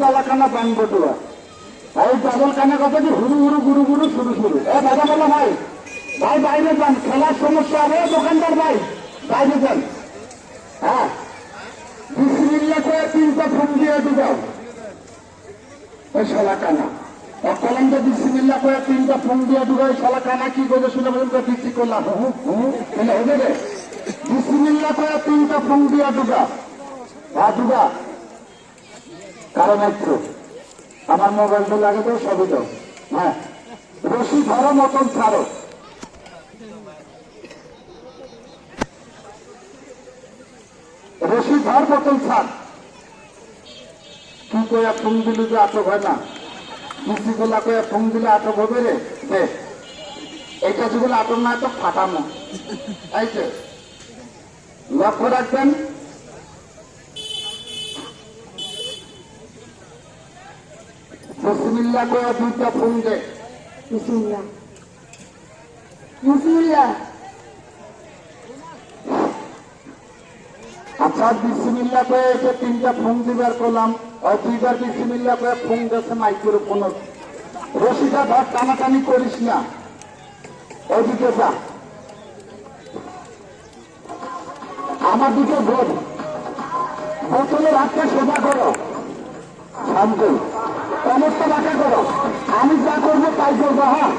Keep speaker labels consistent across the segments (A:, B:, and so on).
A: তালাকানা পান বটুয়া। ডাবল কানা কথা কি হুড়ু হুড়ু গুরু গুরু শুরু শুরু? এ দাদা বলো ভাই। ভাই, বাইরে যান। খেলার সমস্যা হবে দোকানদার ভাই। বাইরে যান। হ্যাঁ। বিসমিল্লা তিনটা ফোন দিয়ে দিবাও ওই শালা কানা কলমটা বিসমিল্লা করে তিনটা ফোন দিয়ে দিবা ওই শালা কি করে শুনে বলুন তো বিক্রি করলাম তাহলে হবে রে। বিসমিল্লা করে তিনটা ফোন দিয়ে দিবা। হ্যাঁ দিবা। কারণ একটু আমার মোবাইলটা লাগে তো, সবই তো। হ্যাঁ। রশি ধরো মতন ছাড়ো। রশি ধর মতন ছাড়। কি কইয়া ফোন দিলি যে আটক হয় না? মিষ্টি গোলা কইয়া ফোন দিলে আটক হবে রে? দে। এইটা যেগুলো আটক না তো ফাটানো এই লক্ষ্য রাখবেন বিসমিল্লা করে দুইটা ফোন আচ্ছা বিসমিল্লা করে এসে তিনটা ফোন দিবার করলাম আর দুইবার বিসমিল্লা করে ফোন গেছে রশিটা ধর, টানাটানি করিস না। ওইদিকে যা। আমার দিকে ভোট। বোতলের হাতটা সোজা করো। শান্ত। সমস্ত বাঁকা করো। আমি যা করব তাই করব হ্যাঁ?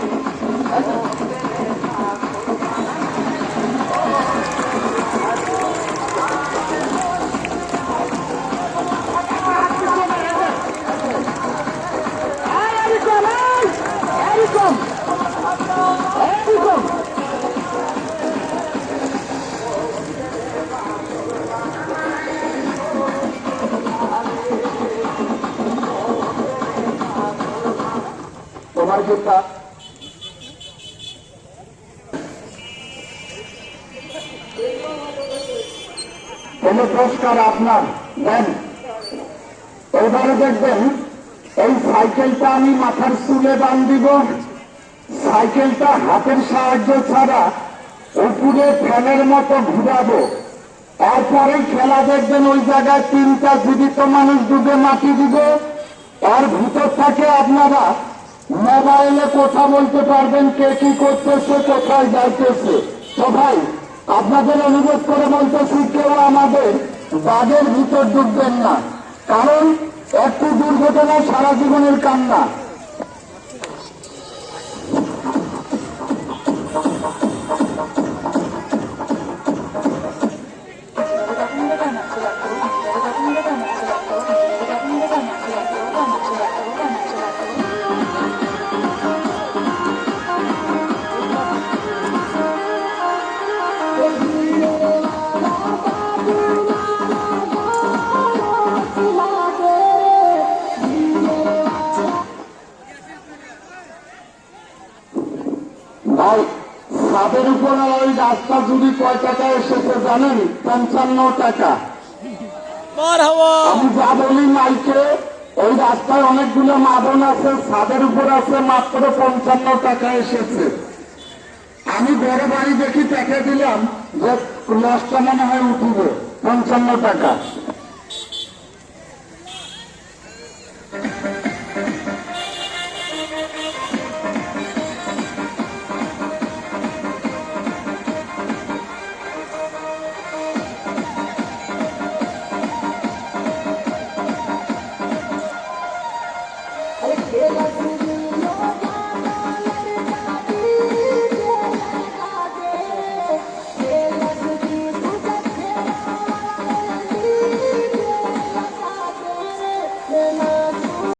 A: জুতা কোন পুরস্কার আপনার? দেন এবারে দেখবেন, এই সাইকেলটা আমি মাথার চুলে বান্ধিব। সাইকেলটা হাতের সাহায্য ছাড়া উপরে ফ্যানের মতো ঘুরাবো। তারপরে খেলা দেখবেন, ওই জায়গায় তিনটা জীবিত মানুষ ডুবে মাটি দিব। আর ভিতর থেকে আপনারা মোবাইলে কথা বলতে পারবেন, কে কি করতেছে, কোথায় যাইতেছে। তো ভাই, আপনাদের অনুরোধ করে বলতেছি, কেউ আমাদের বাঘের ভিতর ঢুকবেন না। কারণ, একটু দুর্ঘটনা, সারা জীবনের কান্না। ভাই ছাদের উপর ওই রাস্তা যদি কয় টাকা এসেছে জানেন? পঞ্চান্ন টাকা। আমি যা বলি মাইকে ওই রাস্তায় অনেকগুলো মাদন আছে ছাদের উপর আছে মাত্র পঞ্চান্ন টাকা এসেছে। আমি বড় বাড়ি দেখি দেখে দিলাম যে লসটা মনে হয় উঠবে পঞ্চান্ন টাকা।